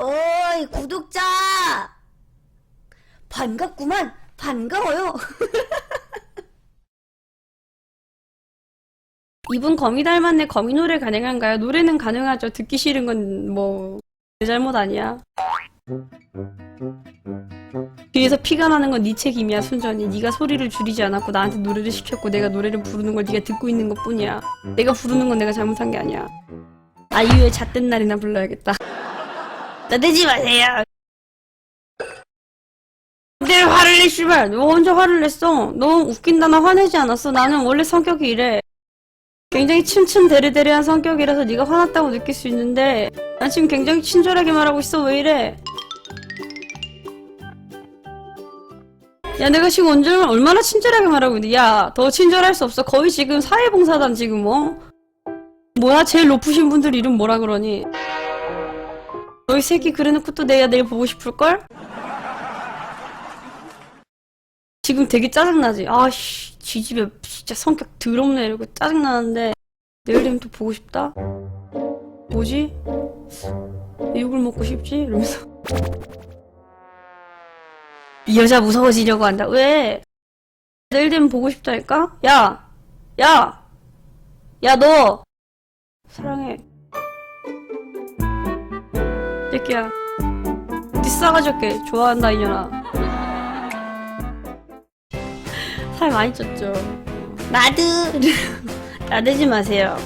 어이, 구독자! 반갑구만! 반가워요! 이분 거미 닮았네. 거미 노래 가능한가요? 노래는 가능하죠. 듣기 싫은 건 뭐 내 잘못 아니야. 뒤에서 피가 나는 건 네 책임이야, 순전히. 네가 소리를 줄이지 않았고 나한테 노래를 시켰고 내가 노래를 부르는 걸 네가 듣고 있는 것 뿐이야. 내가 부르는 건 내가 잘못한 게 아니야. 아이유의 잣된 날이나 불러야겠다. 나대지 마세요. 내 화를 내, 씨발. 너 언제 화를 냈어? 너 웃긴다, 나 화내지 않았어. 나는 원래 성격이 이래. 굉장히 츤츤데레데레한 성격이라서 네가 화났다고 느낄 수 있는데 난 지금 굉장히 친절하게 말하고 있어 왜 이래 야 내가 지금 언제 얼마나 친절하게 말하고 있는데 야 더 친절할 수 없어 거의 지금 사회봉사단 지금 뭐 뭐야 제일 높으신 분들 이름 뭐라 그러니 너희 새끼 그래놓고 또 내가 내일 보고 싶을걸? 지금 되게 짜증나지 아씨 지집에 진짜 성격 더럽네 이러고 짜증나는데 내일 되면 또 보고 싶다 뭐지? 욕을 먹고 싶지? 이러면서 이 여자 무서워지려고 한다 왜? 내일 되면 보고 싶다니까? 야! 야! 야 너! 사랑해 새끼야. 네 싸가지 없게 좋아한다 이년아. 살 많이 쪘죠? 나도! 나대지 마세요